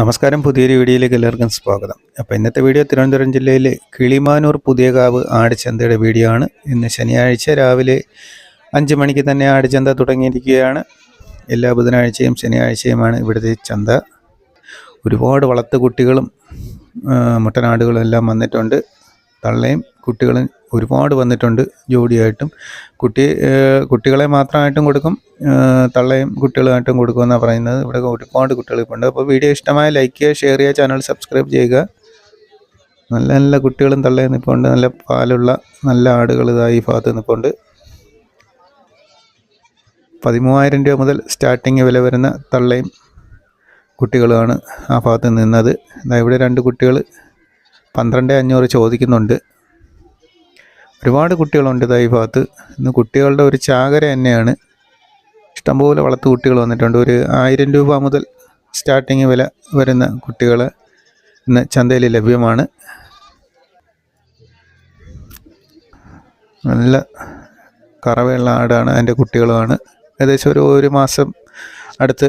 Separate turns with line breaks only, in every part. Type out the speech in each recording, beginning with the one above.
നമസ്കാരം പുതിയൊരു വീഡിയോയിലേക്ക് എല്ലാവർക്കും സ്വാഗതം. അപ്പോൾ ഇന്നത്തെ വീഡിയോ തിരുവനന്തപുരം ജില്ലയിലെ കിളിമാനൂർ പുതിയകാവ് ആടിച്ചന്തയുടെ വീഡിയോ ആണ്. ഇന്ന് ശനിയാഴ്ച രാവിലെ അഞ്ച് മണിക്ക് തന്നെ ആടിച്ചന്ത തുടങ്ങിയിരിക്കുകയാണ്. എല്ലാ ബുധനാഴ്ചയും ശനിയാഴ്ചയുമാണ് ഇവിടുത്തെ ചന്ത. ഒരുപാട് വളർത്തു കുട്ടികളും മുട്ടനാടുകളും എല്ലാം വന്നിട്ടുണ്ട്. തള്ളയും കുട്ടികളും ഒരുപാട് വന്നിട്ടുണ്ട് ജോഡിയായിട്ടും. കുട്ടി കുട്ടികളെ മാത്രമായിട്ടും കൊടുക്കും തള്ളയും കുട്ടികളുമായിട്ടും കൊടുക്കുമെന്നാണ് പറയുന്നത്. ഇവിടെ ഒരുപാട് കുട്ടികൾ ഇപ്പോൾ ഉണ്ട് അപ്പോൾ വീഡിയോ ഇഷ്ടമായ ലൈക്ക് ചെയ്യുക ഷെയർ ചെയ്യുക ചാനൽ സബ്സ്ക്രൈബ് ചെയ്യുക. നല്ല നല്ല കുട്ടികളും തള്ളയും നിൽപ്പുണ്ട് നല്ല പാലുള്ള നല്ല ആടുകൾ ഇതായി ഈ ഭാഗത്ത് നിൽപ്പുണ്ട് പതിമൂവായിരം രൂപ മുതൽ സ്റ്റാർട്ടിങ് വില വരുന്ന തള്ളയും കുട്ടികളുമാണ് ആ ഭാഗത്ത് നിന്നത്. ഇവിടെ രണ്ട് കുട്ടികൾ പന്ത്രണ്ട് അഞ്ഞൂറ് ചോദിക്കുന്നുണ്ട്. ഒരുപാട് കുട്ടികളുണ്ട് ഇതായി ഭാഗത്ത്. ഇന്ന് കുട്ടികളുടെ ഒരു ചാകര തന്നെയാണ്. ഇഷ്ടംപോലെ വളർത്തു കുട്ടികൾ വന്നിട്ടുണ്ട്. ഒരു ആയിരം രൂപ മുതൽ സ്റ്റാർട്ടിങ് വില വരുന്ന കുട്ടികൾ ഇന്ന് ചന്തയിൽ ലഭ്യമാണ്. നല്ല കറവയുള്ള ആടാണ് അതിന്റെ കുട്ടികളുമാണ്. ഏകദേശം ഒരു ഒരു മാസം അടുത്ത്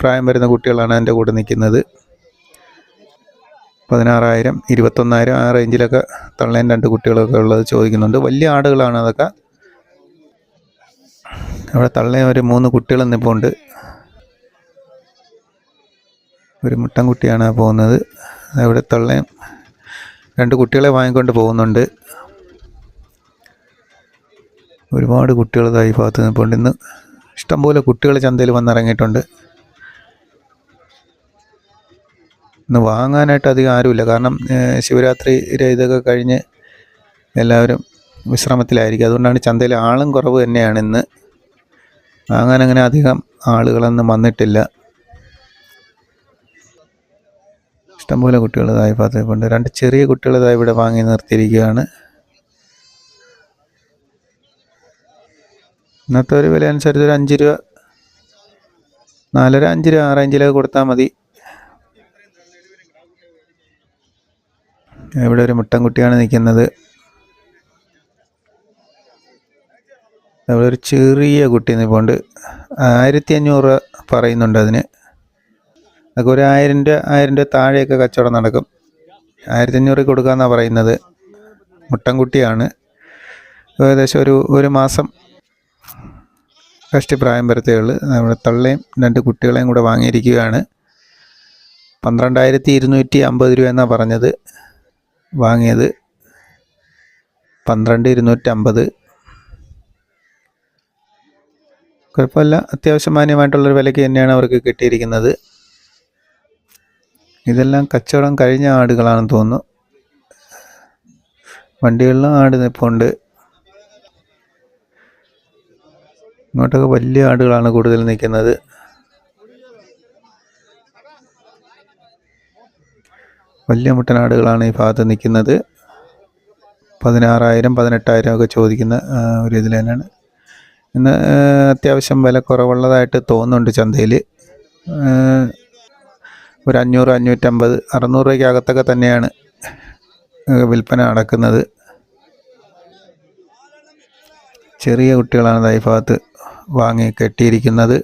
പ്രായം വരുന്ന കുട്ടികളാണ് എന്റെ കൂടെ നിൽക്കുന്നത്. പതിനാറായിരം ഇരുപത്തൊന്നായിരം ആ റേഞ്ചിലൊക്കെ തള്ളേൻ രണ്ട് കുട്ടികളൊക്കെ ഉള്ളത് ചോദിക്കുന്നുണ്ട്. വലിയ ആടുകളാണ് അതൊക്കെ. അവിടെ തള്ളേൻ ഒരു മൂന്ന് കുട്ടികളും ഉണ്ട്. ഒരു മുട്ടൻകുട്ടിയാണ് കുട്ടിയാണ് പോകുന്നത്. അവിടെ തള്ളേൻ രണ്ട് കുട്ടികളെ വാങ്ങിക്കൊണ്ട് പോകുന്നുണ്ട്. ഒരുപാട് കുട്ടികൾ ഈ ഭാഗത്ത് നിൽപ്പുണ്ട്. ഇന്ന് ഇഷ്ടംപോലെ കുട്ടികൾ ചന്തയിൽ വന്നിറങ്ങിയിട്ടുണ്ട്. ഇന്ന് വാങ്ങാനായിട്ട് അധികം ആരുമില്ല. കാരണം ശിവരാത്രി ഇതൊക്കെ കഴിഞ്ഞ് എല്ലാവരും വിശ്രമത്തിലായിരിക്കും. അതുകൊണ്ടാണ് ചന്തയിൽ ആളും കുറവ് തന്നെയാണ് ഇന്ന്. വാങ്ങാൻ അങ്ങനെ അധികം ആളുകളൊന്നും വന്നിട്ടില്ല. ഇഷ്ടംപോലെ കുട്ടികൾ ഇതായി ഭാഗത്തേക്കുണ്ട് രണ്ട് ചെറിയ കുട്ടികൾ ഇതായി ഇവിടെ വാങ്ങി നിർത്തിയിരിക്കുകയാണ്. ഇന്നത്തെ ഒരു വില അനുസരിച്ച് ഒരു അഞ്ച് രൂപ നാലര അഞ്ച് രൂപ ആ കൊടുത്താൽ മതി. ഇവിടെ ഒരു മുട്ടൻകുട്ടിയാണ് നിൽക്കുന്നത്. അവിടെ ഒരു ചെറിയ കുട്ടി നിൽപ്പുണ്ട് ആയിരത്തി അഞ്ഞൂറ് പറയുന്നുണ്ട് അതിന്. അതൊക്കെ ഒരു ആയിരം രൂപ ആയിരം രൂപ താഴെയൊക്കെ കച്ചവടം നടക്കും. ആയിരത്തി അഞ്ഞൂറ് കൊടുക്കാമെന്നാണ് പറയുന്നത്. മുട്ടൻകുട്ടിയാണ്. ഏകദേശം ഒരു ഒരു മാസം കഷ്ടിപ്രായം വരത്തേ ഉള്ളൂ. നമ്മുടെ തള്ളയും രണ്ട് കുട്ടികളെയും കൂടെ വാങ്ങിയിരിക്കുകയാണ്. പന്ത്രണ്ടായിരത്തി ഇരുന്നൂറ്റി അമ്പത് രൂപ എന്നാണ് പറഞ്ഞത്. വാങ്ങിയത് പന്ത്രണ്ട് ഇരുന്നൂറ്റമ്പത്. കുഴപ്പമില്ല. അത്യാവശ്യം മാന്യമായിട്ടുള്ളൊരു വിലയ്ക്ക് തന്നെയാണ് അവർക്ക് കിട്ടിയിരിക്കുന്നത്. ഇതെല്ലാം കച്ചവടം കഴിഞ്ഞ ആടുകളാണെന്ന് തോന്നുന്നു. വണ്ടികളിലും ആട് നിൽപ്പുണ്ട് ഇങ്ങോട്ടൊക്കെ വലിയ ആടുകളാണ് കൂടുതൽ നിൽക്കുന്നത്. വലിയ മുട്ടനാടുകളാണ് ഈ ഭാഗത്ത് നിൽക്കുന്നത്. പതിനാറായിരം പതിനെട്ടായിരം ഒക്കെ ചോദിക്കുന്ന ഒരു ഇതിൽ തന്നെയാണ്. ഇന്ന് അത്യാവശ്യം വില കുറവുള്ളതായിട്ട് തോന്നുന്നുണ്ട് ചന്തയിൽ. ഒരു അഞ്ഞൂറ് അഞ്ഞൂറ്റമ്പത് അറുന്നൂറ് രൂപയ്ക്കകത്തൊക്കെ തന്നെയാണ് വിൽപ്പന നടക്കുന്നത്. ചെറിയ കുട്ടികളാണ് ഈ ഭാഗത്ത് വാങ്ങി കെട്ടിയിരിക്കുന്നത്.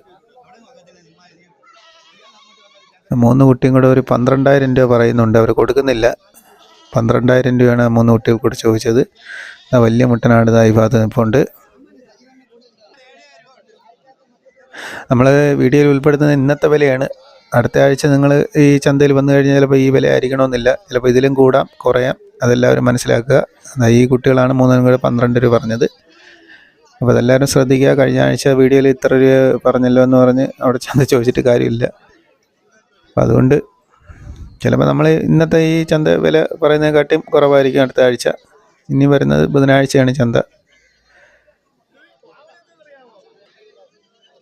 മൂന്ന് കുട്ടിയും കൂടെ ഒരു പന്ത്രണ്ടായിരം രൂപ പറയുന്നുണ്ട്. അവർ കൊടുക്കുന്നില്ല. പന്ത്രണ്ടായിരം രൂപയാണ് മൂന്ന് കുട്ടികൾ കൂടെ ചോദിച്ചത്. വലിയ മുട്ടനാട് ഈ ഭാഗത്ത് നിൽപ്പുണ്ട് നമ്മൾ വീഡിയോയിൽ ഉൾപ്പെടുത്തുന്ന ഇന്നത്തെ വിലയാണ്. അടുത്ത ആഴ്ച നിങ്ങൾ ഈ ചന്തയിൽ വന്നു കഴിഞ്ഞാൽ ചിലപ്പോൾ ഈ വില ആയിരിക്കണമെന്നില്ല. ചിലപ്പോൾ ഇതിലും കൂടാം കുറയാം. അതെല്ലാവരും മനസ്സിലാക്കുക. ഈ കുട്ടികളാണ് മൂന്നും കൂടെ പന്ത്രണ്ട് രൂപ പറഞ്ഞത്. അപ്പോൾ അതെല്ലാവരും ശ്രദ്ധിക്കുക. കഴിഞ്ഞ ആഴ്ച വീഡിയോയിൽ ഇത്ര രൂപ പറഞ്ഞല്ലോ എന്ന് പറഞ്ഞ് അവിടെ ചന്ത ചോദിച്ചിട്ട് കാര്യമില്ല. അപ്പം അതുകൊണ്ട് ചിലപ്പോൾ നമ്മൾ ഇന്നത്തെ ഈ ചന്ത വില പറയുന്നതിനെക്കാട്ടിയും കുറവായിരിക്കും അടുത്ത ആഴ്ച. ഇനി വരുന്നത് ബുധനാഴ്ചയാണ് ചന്ത.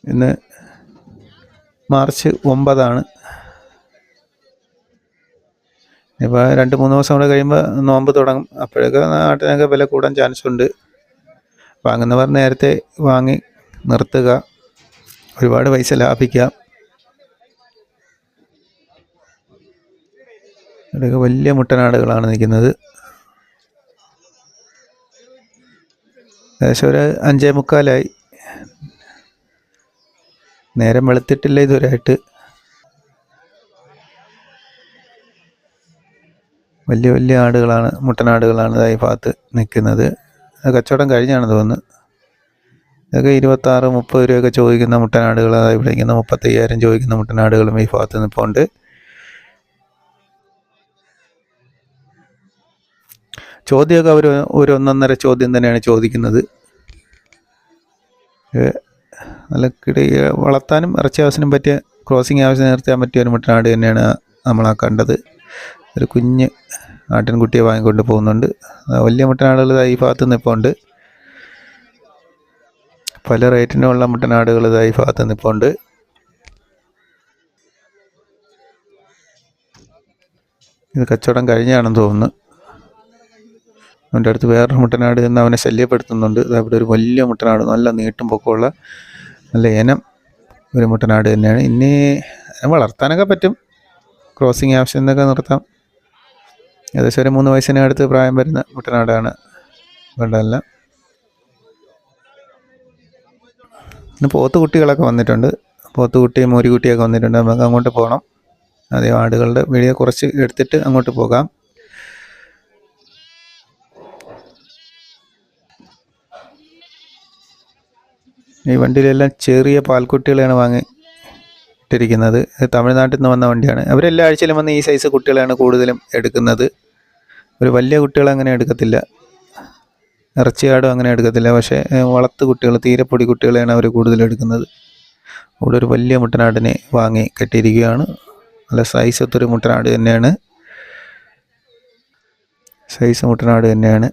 ഇന്ന് മാർച്ച് ഒമ്പതാണ്. ഇപ്പോൾ രണ്ട് മൂന്ന് ദിവസം കൂടെ കഴിയുമ്പോൾ നോമ്പ് തുടങ്ങും. അപ്പോഴൊക്കെ നാട്ടിനൊക്കെ വില കൂടാൻ ചാൻസ് ഉണ്ട്. വാങ്ങുന്നവർ നേരത്തെ വാങ്ങി നിർത്തുക. ഒരുപാട് പൈസ ലാഭിക്കാം. ഇവിടെയൊക്കെ വലിയ മുട്ടനാടുകളാണ് നിൽക്കുന്നത്. ഏകദേശം ഒരു അഞ്ചേ മുക്കാലായി. നേരം വെളുത്തിട്ടില്ല ഇതുവരായിട്ട് വലിയ വലിയ ആടുകളാണ് മുട്ടനാടുകളാണ് ഈ ഭാഗത്ത് നിൽക്കുന്നത്. കച്ചവടം കഴിഞ്ഞാണ് തോന്നുന്നത് ഇതൊക്കെ ഇരുപത്താറ് മുപ്പത് രൂപയൊക്കെ ചോദിക്കുന്ന മുട്ടനാടുകൾ അതായത് ഇരിക്കുന്ന മുപ്പത്തയ്യായിരം ചോദിക്കുന്ന മുട്ടനാടുകളും ഈ ഭാഗത്ത് നിൽപ്പുണ്ട്. ചോദ്യമൊക്കെ അവർ ഒരു ഒന്നൊന്നര ചോദ്യം തന്നെയാണ് ചോദിക്കുന്നത്. നല്ല കിട വളർത്താനും ഇറച്ചി ആവശ്യത്തിനും പറ്റിയ ക്രോസിങ് ആവശ്യം നിർത്താൻ പറ്റിയ ഒരു മുട്ടനാട് തന്നെയാണ് നമ്മൾ ആ കണ്ടത്. ഒരു കുഞ്ഞ് ആട്ടിൻകുട്ടിയെ വാങ്ങിക്കൊണ്ട് പോകുന്നുണ്ട്. വലിയ മുട്ടനാടുകൾ ഈ ഭാഗത്ത് നിൽപ്പുണ്ട് പല റേറ്റിനുള്ള മുട്ടനാടുകൾ ഈ ഭാഗത്ത് നിൽപ്പുണ്ട് ഇത് കച്ചവടം കഴിഞ്ഞാണെന്ന് തോന്നുന്നു. അവന്റെ അടുത്ത് വേറൊരു മുട്ടനാട് എന്ന് അവനെ ശല്യപ്പെടുത്തുന്നുണ്ട്. അതവിടെ ഒരു വലിയ മുട്ടനാട് നല്ല നീട്ടും പൊക്കമുള്ള നല്ല ഇനം ഒരു മുട്ടനാട് തന്നെയാണ്. ഇനി വളർത്താനൊക്കെ പറ്റും. ക്രോസിങ് ആവശ്യം എന്നൊക്കെ നിർത്താം. ഏകദേശം ഒരു മൂന്ന് വയസ്സിന് അടുത്ത് പ്രായം വരുന്ന മുട്ടനാടാണ് വേണ്ടതല്ല ഇന്ന് പോത്ത് കുട്ടികളൊക്കെ വന്നിട്ടുണ്ട്. പോത്ത് കുട്ടിയും മോരിക്കുട്ടിയൊക്കെ വന്നിട്ടുണ്ട്. നമുക്ക് അങ്ങോട്ട് പോകണം. അതേ ആടുകളുടെ വീഡിയോ കുറച്ച് എടുത്തിട്ട് അങ്ങോട്ട് പോകാം. ഈ വണ്ടിയിലെല്ലാം ചെറിയ പാൽക്കുട്ടികളെയാണ് വാങ്ങി ഇട്ടിരിക്കുന്നത്. തമിഴ്നാട്ടിൽ നിന്ന് വന്ന വണ്ടിയാണ്. അവരെല്ലാ ആഴ്ചയിലും വന്ന് ഈ സൈസ് കുട്ടികളെയാണ് കൂടുതലും എടുക്കുന്നത്. ഒരു വലിയ കുട്ടികൾ അങ്ങനെ എടുക്കത്തില്ല. ഇറച്ചിയാടും അങ്ങനെ എടുക്കത്തില്ല. പക്ഷേ വളർത്ത് കുട്ടികൾ തീരെപ്പൊടി കുട്ടികളെയാണ് അവർ കൂടുതലും എടുക്കുന്നത്. ഇവിടെ ഒരു വലിയ മുട്ടനാടിനെ വാങ്ങി കെട്ടിയിരിക്കുകയാണ്. നല്ല സൈസ് ഒത്തൊരു മുട്ടനാട് തന്നെയാണ്. സൈസ് മുട്ടനാട് തന്നെയാണ്.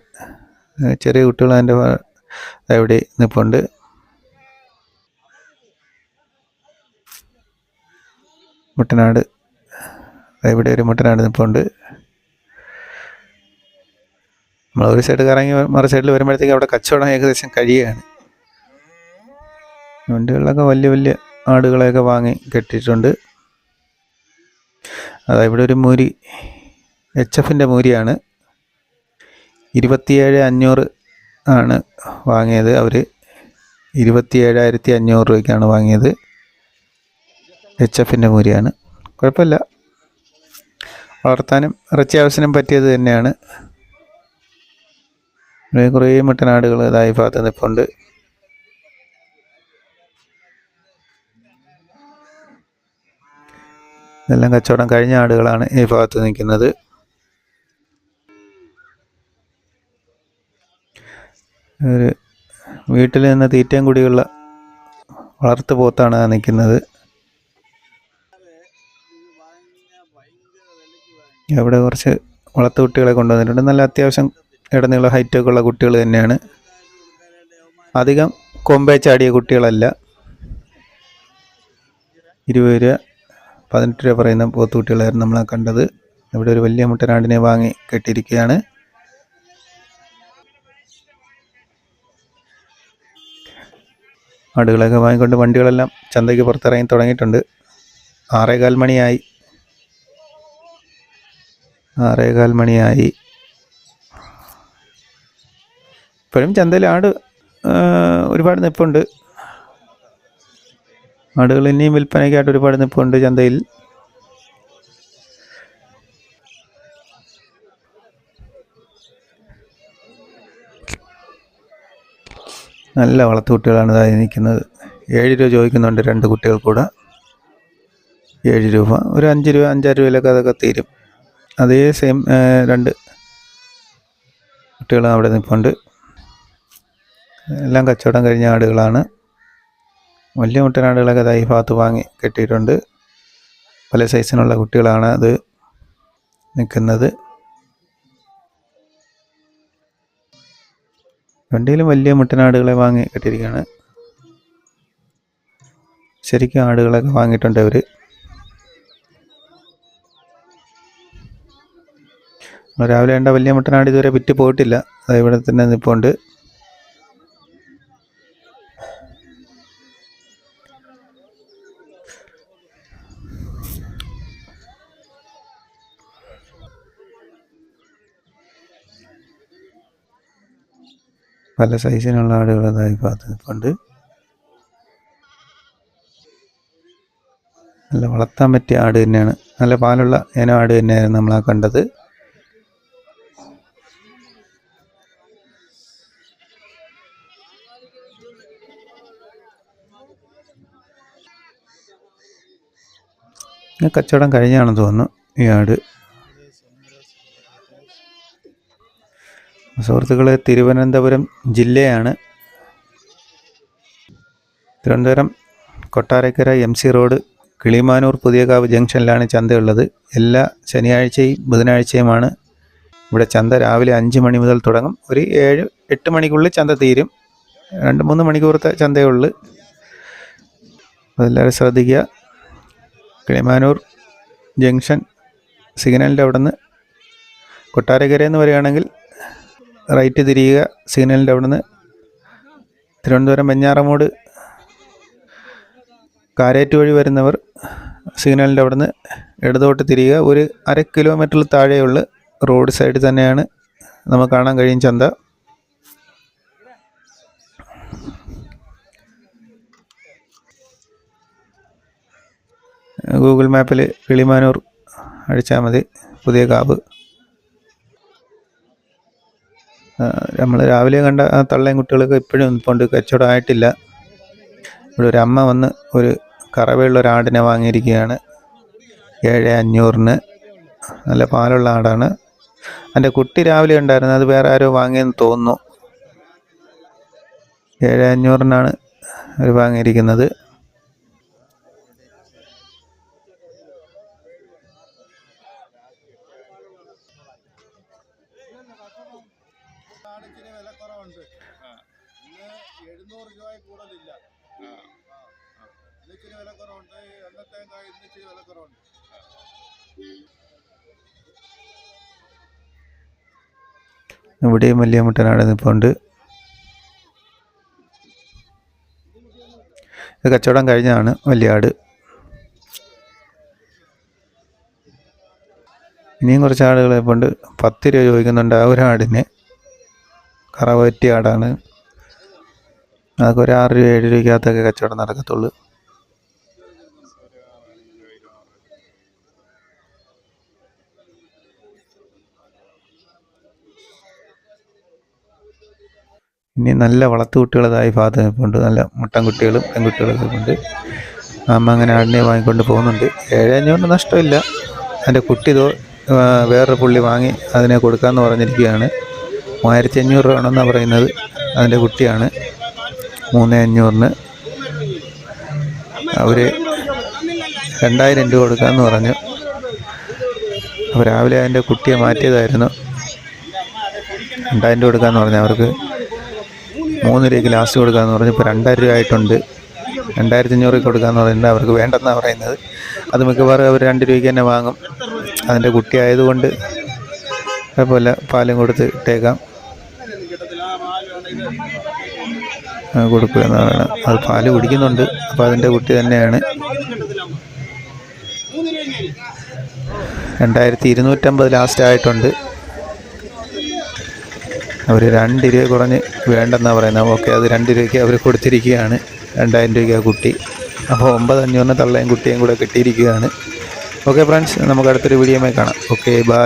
ചെറിയ കുട്ടികൾ അതിന്റെ എവിടെ നിൽപ്പുണ്ട് മുട്ടനാട്. ഇവിടെ ഒരു മുട്ടനാട് നിൽപ്പുണ്ട് നമ്മൾ ഒരു സൈഡ് കറങ്ങി മറു സൈഡിൽ വരുമ്പോഴത്തേക്ക് അവിടെ കച്ചവടം ഏകദേശം കഴിയുകയാണ്. വണ്ടികളിലൊക്കെ വലിയ വലിയ ആടുകളെയൊക്കെ വാങ്ങി കെട്ടിയിട്ടുണ്ട്. അതാ ഇവിടെ ഒരു മൂരി എച്ച് എഫിന്റെ മൂരിയാണ്. ഇരുപത്തിയേഴ് അഞ്ഞൂറ് ആണ് വാങ്ങിയത് അവർ ഇരുപത്തിയേഴായിരത്തി അഞ്ഞൂറ് രൂപയ്ക്കാണ് വാങ്ങിയത്. എച്ച് എഫിന്റെ മൂരിയാണ്. കുഴപ്പമില്ല. വളർത്താനും ഇറച്ചി ആവശ്യത്തിനും പറ്റിയത് തന്നെയാണ്. കുറേ മുട്ടനാടുകൾ ഇതായി ഭാഗത്ത് നിൽപ്പുണ്ട് ഇതെല്ലാം കച്ചവടം കഴിഞ്ഞ ആടുകളാണ് ഈ ഭാഗത്ത് നിൽക്കുന്നത്. ഒരു വീട്ടിൽ നിന്ന് തീറ്റയും കൂടിയുള്ള വളർത്തു പോത്താണ് നിൽക്കുന്നത്. അവിടെ കുറച്ച് വളർത്തു കുട്ടികളെ കൊണ്ടുവന്നിട്ടുണ്ട്. നല്ല അത്യാവശ്യം ഇടനീള ഹൈറ്റൊക്കെ ഉള്ള കുട്ടികൾ തന്നെയാണ്. അധികം കൊമ്പേ ചാടിയ കുട്ടികളല്ല. ഇരുപത് രൂപ പതിനെട്ട് രൂപ പറയുന്ന പോത്തുകുട്ടികളായിരുന്നു നമ്മളെ കണ്ടത്. ഇവിടെ ഒരു വലിയ മുട്ടനാടിനെ വാങ്ങി കെട്ടിയിരിക്കുകയാണ്. ആടുകളൊക്കെ വാങ്ങിക്കൊണ്ട് വണ്ടികളെല്ലാം ചന്തയ്ക്ക് പുറത്തിറങ്ങി തുടങ്ങിയിട്ടുണ്ട്. ആറേകാൽ മണിയായി. ആറേകാൽ മണിയായി. ഇപ്പോഴും ചന്തയിൽ ആട് ഒരുപാട് നിപ്പുണ്ട്. ആടുകൾ ഇനിയും വിൽപ്പനയ്ക്കായിട്ട് ഒരുപാട് നിപ്പുണ്ട് ചന്തയിൽ. നല്ല വളർത്തു കുട്ടികളാണ് ഇതായി നിൽക്കുന്നത്. ഏഴ് രൂപ ചോദിക്കുന്നുണ്ട് രണ്ട് കുട്ടികൾ കൂടെ. ഏഴ് രൂപ. ഒരു അഞ്ച് രൂപ അഞ്ചാറ് രൂപയിലൊക്കെ അതൊക്കെ തീരും. അതേ സെയിം രണ്ട് കുട്ടികൾ അവിടെ നിൽപ്പുണ്ട് എല്ലാം കച്ചവടം കഴിഞ്ഞ ആടുകളാണ്. വലിയ മുട്ടനാടുകളൊക്കെ തൈ ഭാഗത്ത് വാങ്ങി കെട്ടിയിട്ടുണ്ട്. പല സൈസിനുള്ള കുട്ടികളാണ് അത് നിൽക്കുന്നത് വണ്ടിയിലും വലിയ മുട്ടനാടുകളെ വാങ്ങി കെട്ടിയിരിക്കുകയാണ്. ശരിക്കും ആടുകളൊക്കെ വാങ്ങിയിട്ടുണ്ട് അവർ രാവിലെ കണ്ട വലിയ മുട്ടനാട് ഇതുവരെ വിറ്റ് പോയിട്ടില്ല. അത് ഇവിടെ തന്നെ നിൽപ്പുണ്ട് പല സൈസിനുള്ള ആടുകൾ അതായി ഭാഗത്ത് നിൽപ്പുണ്ട് നല്ല വളർത്താൻ പറ്റിയ ആട് തന്നെയാണ്. നല്ല പാലുള്ള ഇനം ആട് തന്നെയായിരുന്നു നമ്മൾ ആ കണ്ടത്. ഇത് കച്ചവടം കഴിഞ്ഞാണെന്ന് തോന്നുന്നു ഈ ആട്. സുഹൃത്തുക്കളെ തിരുവനന്തപുരം ജില്ലയാണ് Thiruvananthapuram Kottarakkara M C road Kilimanoor Puthiyakavu ജംഗ്ഷനിലാണ് ചന്തയുള്ളത്. എല്ലാ ശനിയാഴ്ചയും ബുധനാഴ്ചയുമാണ് ഇവിടെ ചന്ത. രാവിലെ അഞ്ച് മണി മുതൽ തുടങ്ങും. ഒരു ഏഴ് എട്ട് മണിക്കുള്ളിൽ ചന്ത തീരും. രണ്ട് മൂന്ന് മണിക്കൂറത്തെ ചന്തയുള്ളു അതെല്ലാവരും ശ്രദ്ധിക്കുക. കിളിമാനൂർ ജംഗ്ഷൻ സിഗ്നലിന്റെ അവിടെ നിന്ന് കൊട്ടാരക്കര എന്ന് പറയുകയാണെങ്കിൽ റൈറ്റ് തിരിയുക സിഗ്നലിന്റെ അവിടെ നിന്ന് തിരുവനന്തപുരം വെഞ്ഞാറമൂട് കാരേറ്റ് വഴി വരുന്നവർ സിഗ്നലിന്റെ അവിടെ നിന്ന് ഇടതോട്ട് തിരിയുക. ഒരു അര കിലോമീറ്ററിൽ താഴെയുള്ള റോഡ് സൈഡ് തന്നെയാണ് നമുക്ക് കാണാൻ കഴിയും ചന്ത. ഗൂഗിൾ മാപ്പിൽ കിളിമാനൂർ അടിച്ചാൽ മതി. പുതിയ കാവ് നമ്മൾ രാവിലെ കണ്ട ആ തള്ളയും കുട്ടികളൊക്കെ ഇപ്പോഴും നിൽപ്പുണ്ട് കച്ചവടമായിട്ടില്ല. ഇവിടെ ഒരു അമ്മ വന്ന് ഒരു കറവയുള്ള ഒരു ആടിനെ വാങ്ങിയിരിക്കുകയാണ്. ഏഴ് അഞ്ഞൂറിന്. നല്ല പാലുള്ള ആടാണ്. എന്റെ കുട്ടി രാവിലെ ഉണ്ടായിരുന്നു അത് വേറെ ആരോ വാങ്ങിയെന്ന് തോന്നുന്നു. ഏഴ് അഞ്ഞൂറിനാണ് അവർ വാങ്ങിയിരിക്കുന്നത്. ഇവിടെയും വലിയ മുട്ടനാട് നിൽപ്പുണ്ട് ഇത് കച്ചവടം കഴിഞ്ഞാണ് വലിയ ആട് ഇനിയും കുറച്ച് ആടുകൾ കൊണ്ട് പത്ത് രൂപ ചോദിക്കുന്നുണ്ട് ആ ഒരു ആടിന്. കറവറ്റി ആടാണ്. അതൊക്കെ ഒരു ആറ് രൂപ ഏഴ് രൂപയ്ക്കകത്തൊക്കെ കച്ചവടം നടക്കത്തുള്ളൂ. ഇനി നല്ല വളർത്തുകുട്ടികളതായി ഭാഗത്ത് നിൽപ്പുണ്ട് നല്ല മുട്ടൻകുട്ടികളും പെൺകുട്ടികളും ഉണ്ട്. അമ്മ അങ്ങനെ ആടിനെ വാങ്ങിക്കൊണ്ട് പോകുന്നുണ്ട്. ഏഴഞ്ഞുകൊണ്ട് നഷ്ടമില്ല. എന്റെ കുട്ടി ഇതോ വേറൊരു പുള്ളി വാങ്ങി അതിനെ കൊടുക്കാമെന്ന് പറഞ്ഞിരിക്കുകയാണ്. മൂവായിരത്തി അഞ്ഞൂറ് രൂപ ആണെന്നാണ് പറയുന്നത്. അതിന്റെ കുട്ടിയാണ്. മൂന്ന് അഞ്ഞൂറിന് അവർ രണ്ടായിരം രൂപ കൊടുക്കാമെന്ന് പറഞ്ഞു. അപ്പോൾ രാവിലെ അതിന്റെ കുട്ടിയെ മാറ്റിയതായിരുന്നു. രണ്ടായിരം രൂപ കൊടുക്കാമെന്ന് പറഞ്ഞു അവർക്ക്. മൂന്ന് രൂപയ്ക്ക് ലാസ്റ്റ് കൊടുക്കാമെന്ന് പറഞ്ഞപ്പോൾ രണ്ടായിരം രൂപ ആയിട്ടുണ്ട്. രണ്ടായിരത്തി അഞ്ഞൂറ് രൂപ കൊടുക്കാമെന്ന് പറയുന്നത് അവർക്ക് വേണ്ടെന്നാണ് പറയുന്നത്. അത് മിക്കവാറും അവർ രണ്ട് രൂപയ്ക്ക് തന്നെ വാങ്ങും. അതിന്റെ കുട്ടിയായതുകൊണ്ട് കുഴപ്പമില്ല. പാലും കൊടുത്ത് ഇട്ടേക്കാം. കൊടുക്കുക എന്ന് പറയണം അത് പാൽ കുടിക്കുന്നുണ്ട്. അപ്പോൾ അതിന്റെ കുട്ടി തന്നെയാണ്. രണ്ടായിരത്തി ഇരുന്നൂറ്റമ്പത് ലാസ്റ്റ് ആയിട്ടുണ്ട്. അവർ രണ്ട് രൂപ കുറഞ്ഞ് വേണ്ടെന്നാണ് പറയുന്നത്. ഓക്കെ അത് രണ്ട് രൂപയ്ക്ക് അവർ കൊടുത്തിരിക്കുകയാണ്. രണ്ടായിരം രൂപയ്ക്ക് ആ കുട്ടി. അപ്പോൾ ഒമ്പത് അഞ്ഞൂറിന് തള്ളയും കുട്ടിയും കൂടെ കിട്ടിയിരിക്കുകയാണ്. ഓക്കെ ഫ്രണ്ട്സ് നമുക്ക് അടുത്തൊരു വീഡിയോമായി കാണാം. Okay bye